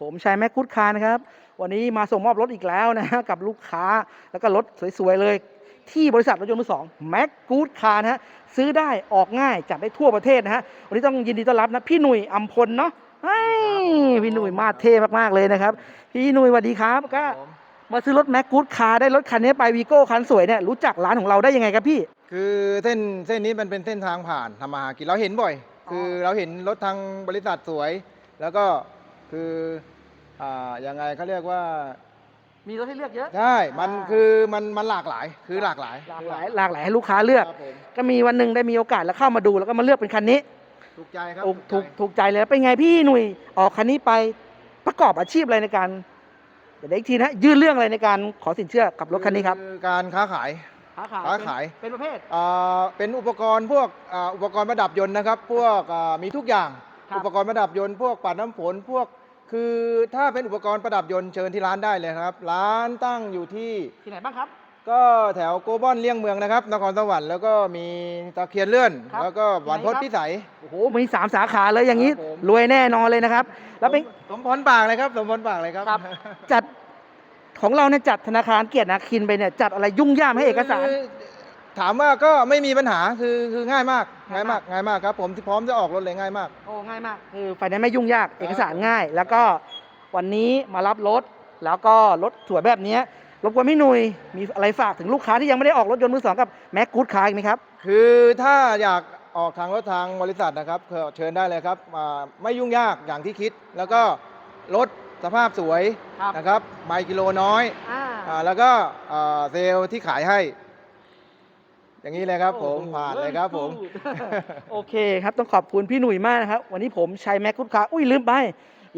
ผมชัยแม็กกุดคาร์นะครับ วันนี้มาส่งมอบรถอีกแล้วนะฮะกับลูกค้าแล้วก็รถสวยๆเลย ที่บริษัทรถยนต์มือสองแม็กกูดคาร์นะฮะซื้อได้ออกง่ายจัดได้ทั่วประเทศนะฮะวันนี้ต้องยินดีต้อนรับนะพี่หนุ่ยอัมพลเนาะเฮ้ยพี่หนุ่ยมาเท่มากๆเลยนะครับ พี่หนุ่ยสวัสดีครับก็มาซื้อรถแม็กกูดคาร์ได้รถคันนี้ไปวีโก้คันสวยเนี่ยรู้จักร้านของเราได้ยังไงครับพี่ คือเส้นเส้นนี้มันเป็นเส้นทางผ่านทำมาหากินเราเห็นบ่อย คือเราเห็นรถทางบริษัทสวย แล้วก็ คืออ่ายังไงเขาเรียกว่ามีรถให้เลือกเยอะ ใช่ มันคือมันมันหลากหลายคือหลากหลายหลากหลายหลากหลายให้ลูกค้าเลือก ครับผมก็มีวันหนึ่งได้มีโอกาสแล้วเข้ามาดูแล้วก็มาเลือกเป็นคันนี้ถูกใจครับถูกถูกใจ ถูกใจเลยเป็นไงพี่หนุ่ยออกคันนี้ไปประกอบอาชีพอะไรในการเดี๋ยวได้อีกทีนะยื่นเรื่องอะไรในการขอสินเชื่อกับรถคันนี้ครับอการค้าขาย ค้าขายค้าขาย เป็นประเภท อ่าเป็นอุปกรณ์พวกอ่าอุปกรณ์ประดับยนต์นะครับ พวกอ่ามีทุกอย่าง ครับ อุปกรณ์ประดับยนต์พวกปัดน้ำฝนพวก คือถ้าเป็นอุปกรณ์ประดับยนต์เชิญที่ร้านได้เลยนะครับ ร้านตั้งอยู่ที่ ที่ไหนบ้างครับ ก็แถวโกบอนเลี่ยงเมืองนะครับนครสวรรค์แล้วก็มีตะเคียนเลื่อน ครับแล้วก็หวานพดไหนครับ พิสัย โอ้โหมีสามสาขาเลยอย่างนี้ ครับผม รวยแน่นอนเลยนะครับ แล้วเป็นสมพรปากเลยครับ สมพรปากเลยครับครับ จัดของเราเนี่ยจัดธนาคารเกียรตินาคินไปเนี่ยจัดอะไรยุ่งยากให้เอกสาร คือ ถามว่าก็ไม่มีปัญหาคือคือง่ายมากง่าง่ายยมามากกง่ายมากครับ ผมที่พร้อมจะออกรถเลยง่ายมาก โอ้ง่ายมาก คือไฟแนนซ์ไม่ยุ่งยากเอกสารง่าย แล้วก็วันนี้มารับรถ แล้วก็รถสวยแบบเนี้ยรบกวนพี่หนุยมีอะไรฝากถึงลูกค้าที่ยังไม่ได้ออกรถยนต์มือสองกับแม็กกูดคาร์อีกไหมครับ คือถ้าอยากออกทางรถทางบริษัทนะครับก็เชิญได้เลยครับอ่าไม่ยุ่งยากอย่างที่คิด แล้วก็รถสภาพสวยครับนะครับไมล์กิโลน้อยอ่าอ่าแล้วก็อ่าเซลล์ที่ขายให้ อย่างนี้เลยครับผมโอ้โหผ่านเลยครับผม โอเคครับต้องขอบคุณพี่หนุ่ยมากนะครับ วันนี้ผมชัยแม็กกุดคาร์อุ้ยลืมไป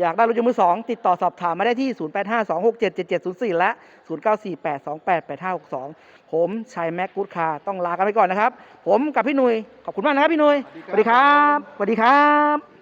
อยากได้รถยนต์มือสองติดต่อสอบถามมาได้ที่ 0852677704 และ 0948288562 ผมชัยแม็กกุดคาร์ต้องลากันไปก่อนนะครับ ผมกับพี่หนุ่ยขอบคุณมากนะครับพี่หนุ่ยสวัสดีครับสวัสดีครับสวัสดีครับ